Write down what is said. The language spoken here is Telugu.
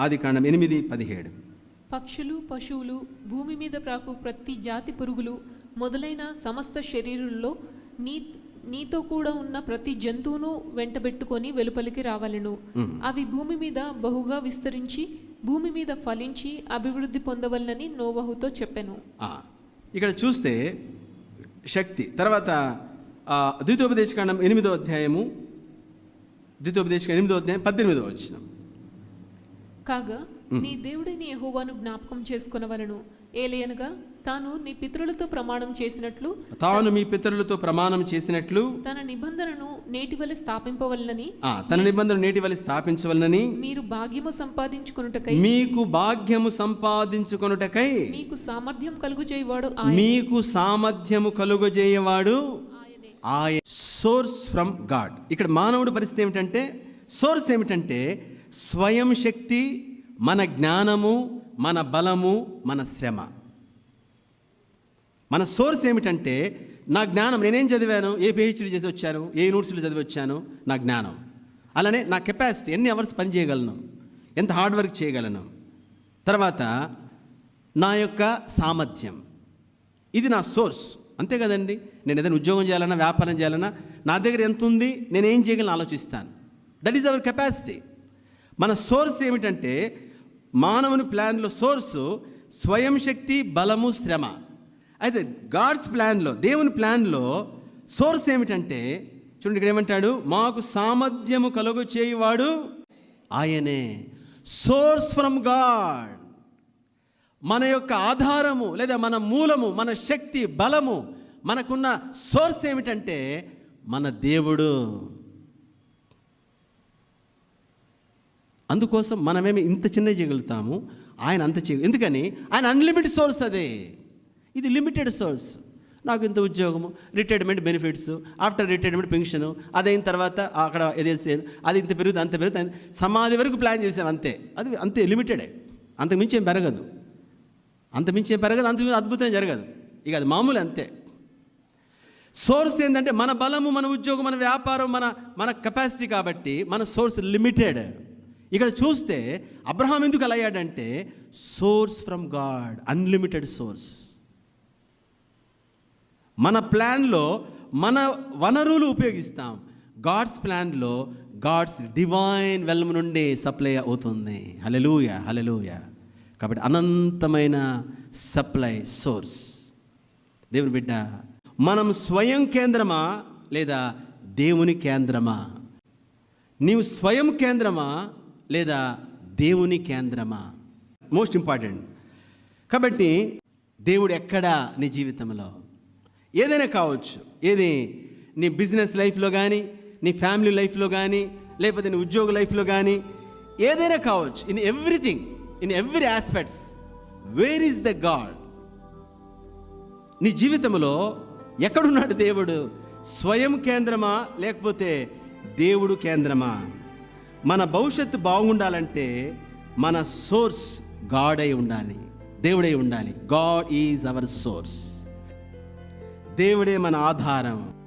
ఆది కాండం ఎనిమిది పదిహేడు. పక్షులు పశువులు భూమి మీద ప్రాకు ప్రతి జాతి పురుగులు మొదలైన సమస్త శరీరుల్లో నీ నీతో కూడా ఉన్న ప్రతి జంతువును వెంటబెట్టుకొని వెలుపలికి రావలను. అవి భూమి మీద బహుగా విస్తరించి భూమి మీద ఫలించి అభివృద్ధి పొందవలనని నోవహుతో చెప్పెను. ఇక్కడ చూస్తే శక్తి. తర్వాత ఆ, ద్వితోపదేశకాండం ఎనిమిదో అధ్యాయము ద్వితోపదేశకాండం ఎనిమిదో అధ్యాయం పద్దెనిమిదో వచ్చిన కాగా నీ దేవుడిని యెహోవాను జ్ఞాపకం చేసుకొనవలను. ఏలయనగా తాను నీ పితరులతో ప్రమాణం చేసినట్లు తాను మీ పితరులతో ప్రమాణం చేసినట్లు తన నిబంధనను నేటి వలె స్థాపింపవలనని తన నిబంధన నేటి స్థాపించవలనని మీరు భాగ్యము సంపాదించుకొనుటకై మీకు భాగ్యము సంపాదించుకొనుటకై మీకు సామర్థ్యం కలుగు చేయవాడు మీకు సామర్థ్యము కలుగజేయవాడు ఆయనే. ఆయన. సోర్స్ ఫ్రమ్ గాడ్ ఇక్కడ మానవుడి పరిస్థితి ఏమిటంటే సోర్స్ ఏమిటంటే స్వయం శక్తి మన జ్ఞానము మన బలము మన శ్రమ. మన సోర్స్ ఏమిటంటే నా జ్ఞానం నేనేం చదివాను? ఏ పిహెచ్డీ చేసి వచ్చాను ఏ యూనివర్సిటీలో చదివి వచ్చాను? నా జ్ఞానం. అలానే నా కెపాసిటీ ఎన్ని అవర్స్ పని చేయగలను? ఎంత హార్డ్ వర్క్ చేయగలను? తర్వాత నా యొక్క సామర్థ్యం. ఇది నా సోర్స్. అంతే కదండి? నేను ఏదైనా ఉద్యోగం చేయాలన్నా వ్యాపారం చేయాలన్నా నా దగ్గర ఎంత ఉంది? నేను ఏం చేయగలను? ఆలోచిస్తాను. దట్ ఈజ్ అవర్ కెపాసిటీ మన సోర్స్ ఏమిటంటే మానవుని ప్లాన్లో సోర్సు స్వయం శక్తి బలము శ్రమ. అయితే గాడ్స్ ప్లాన్లో దేవుని ప్లాన్లో సోర్స్ ఏమిటంటే చూడండి ఇక్కడ ఏమంటాడు? మాకు సామర్థ్యము కలుగు చేయువాడు ఆయనే. సోర్స్ ఫ్రమ్ గాడ్ మన యొక్క ఆధారము లేదా మన మూలము మన శక్తి బలము మనకున్న సోర్స్ ఏమిటంటే మన దేవుడు. అందుకోసం మనమేమి ఇంత చిన్న చేయగలుగుతాము? ఆయన అంత చేయ ఎందుకని? ఆయన అన్లిమిటెడ్ సోర్స్ అదే. ఇది లిమిటెడ్ సోర్స్ నాకు ఇంత ఉద్యోగము retirement benefits after retirement pension అదైన తర్వాత అక్కడ ఏదేసే అది ఇంత పెరుగుతుంది అంత పెరుగుతుంది సమాధి వరకు ప్లాన్ చేసాం అంతే. అది అంతే లిమిటెడే అంతకుమించి ఏం పెరగదు. అంత మించి ఏం పెరగదు అంత అద్భుతం జరగదు. ఇక అది మామూలు అంతే. సోర్స్ ఏంటంటే మన బలము మన ఉద్యోగం మన వ్యాపారం మన మన కెపాసిటీ కాబట్టి మన సోర్స్ లిమిటెడ్ ఇక్కడ చూస్తే అబ్రహాం ఎందుకు అలా అయ్యాడంటే source from God unlimited source. మన ప్లాన్లో మన వనరులు ఉపయోగిస్తాం. గాడ్స్ ప్లాన్లో గాడ్స్ డివైన్ వెల్మ్ నుండి సప్లై అవుతుంది. హలెలూయ హలెలూయ కాబట్టి అనంతమైన సప్లై సోర్స్. దేవుని బిడ్డ మనం స్వయం కేంద్రమా లేదా దేవుని కేంద్రమా? నీవు స్వయం కేంద్రమా? లేదా దేవుని కేంద్రమా? మోస్ట్ ఇంపార్టెంట్ కాబట్టి దేవుడు ఎక్కడా నీ జీవితంలో? ఏదైనా కావచ్చు. ఏది? నీ బిజినెస్ లైఫ్లో కానీ నీ ఫ్యామిలీ లైఫ్లో కానీ లేకపోతే నీ ఉద్యోగ లైఫ్లో కానీ ఏదైనా కావచ్చు. In everything in every aspects where is the God నీ జీవితంలో ఎక్కడున్నాడు దేవుడు? స్వయం కేంద్రమా? లేకపోతే దేవుడు కేంద్రమా? మన భవిష్యత్తు బాగుండాలంటే మన సోర్స్ గాడ్ అయి ఉండాలి. దేవుడై ఉండాలి. God is our source. దేవుడే మన ఆధారం.